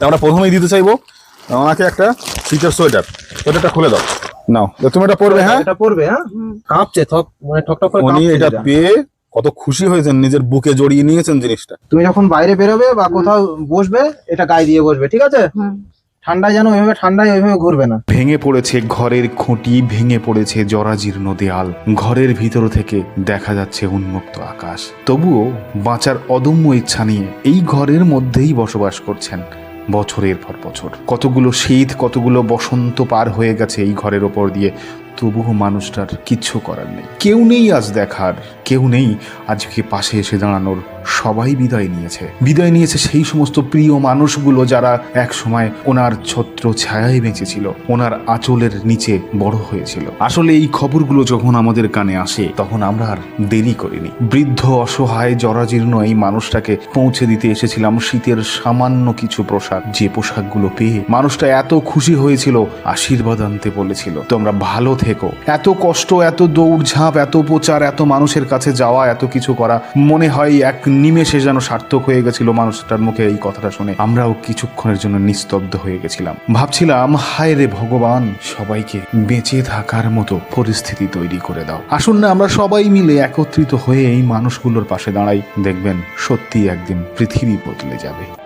তা আমরা প্রথমেই দিতে চাইব ওনাকে একটা শীতের সোয়েটার। সোয়েটারটা খুলে দাও। নাও তুমি এটা পরবে হ্যাঁ? এটা পড়বে হ্যাঁ? কাঁপছে থক মানে ঠক ঠক করে উনি কাঁপছে এটা এটা। পেয়ে কত খুশি হয়েছেন নিজের বুকে জড়িয়ে নিয়েছেন জিনিসটা। তুমি যখন বাইরে বেরোবে বা কোথাও বসবে এটা গায়ে দিয়ে বসবে ঠিক আছে? ঠান্ডায় যেন ওইভাবে ঠান্ডায় ওইভাবে ঘুরবে না। ভেঙে পড়েছে ঘরের খুঁটি ভেঙে পড়েছে জরাজীর্ণ দেয়াল। ঘরের ভিতর থেকে দেখা যাচ্ছে উন্মুক্ত আকাশ। তবুও বাঁচার অদম্য ইচ্ছা নিয়ে এই ঘরের মধ্যেই বসবাস করছেন বছরের পর বছর। কতগুলো শীত কতগুলো বসন্ত পার হয়ে গেছে এই ঘরের ওপর দিয়ে। তবুও মানুষটার কিচ্ছু করার নেই। কেউ নেই আজ দেখার, কেউ নেই আজকে পাশে এসে দাঁড়ানোর। সবাই বিদায় নিয়েছে। বিদায় নিয়েছে সেই সমস্ত প্রিয় মানুষগুলো যারা এক সময় ওনার ছত্র ছায়ায় বেঁচেছিল, ওনার আঁচলের নিচে বড় হয়েছিল। আসলে এই খবরগুলো যখন আমাদের কানে আসে, তখন আমরা আর দেরি করিনি। বৃদ্ধ অসহায় জরাজীর্ণ এই মানুষটাকে পৌঁছে দিতে এসেছিলাম শীতের সামান্য কিছু পোশাক যে পোশাকগুলো পেয়ে মানুষটা এত খুশি হয়েছিল, আশীর্বাদ আনতে বলেছিল। তোমরা ভালো থেকো। এত কষ্ট, এত দৌড়ঝাঁপ, এত প্রচার, এত মানুষের কাছে যাওয়া, এত কিছু করা, মনে হয় এক নিমেষে যেন সার্থক হয়ে গেছিল মানুষটার মুখে এই কথাটা শুনে। আমরাও কিছুক্ষণের জন্য নিস্তব্ধ হয়ে গেছিলাম। ভাবছিলাম, হায় রে ভগবান, সবাইকে বেঁচে থাকার মতো পরিস্থিতি তৈরি করে দাও। আসুন না, আমরা সবাই মিলে একত্রিত হয়ে এই মানুষগুলোর পাশে দাঁড়াই। দেখবেন সত্যি একদিন পৃথিবী বদলে যাবে।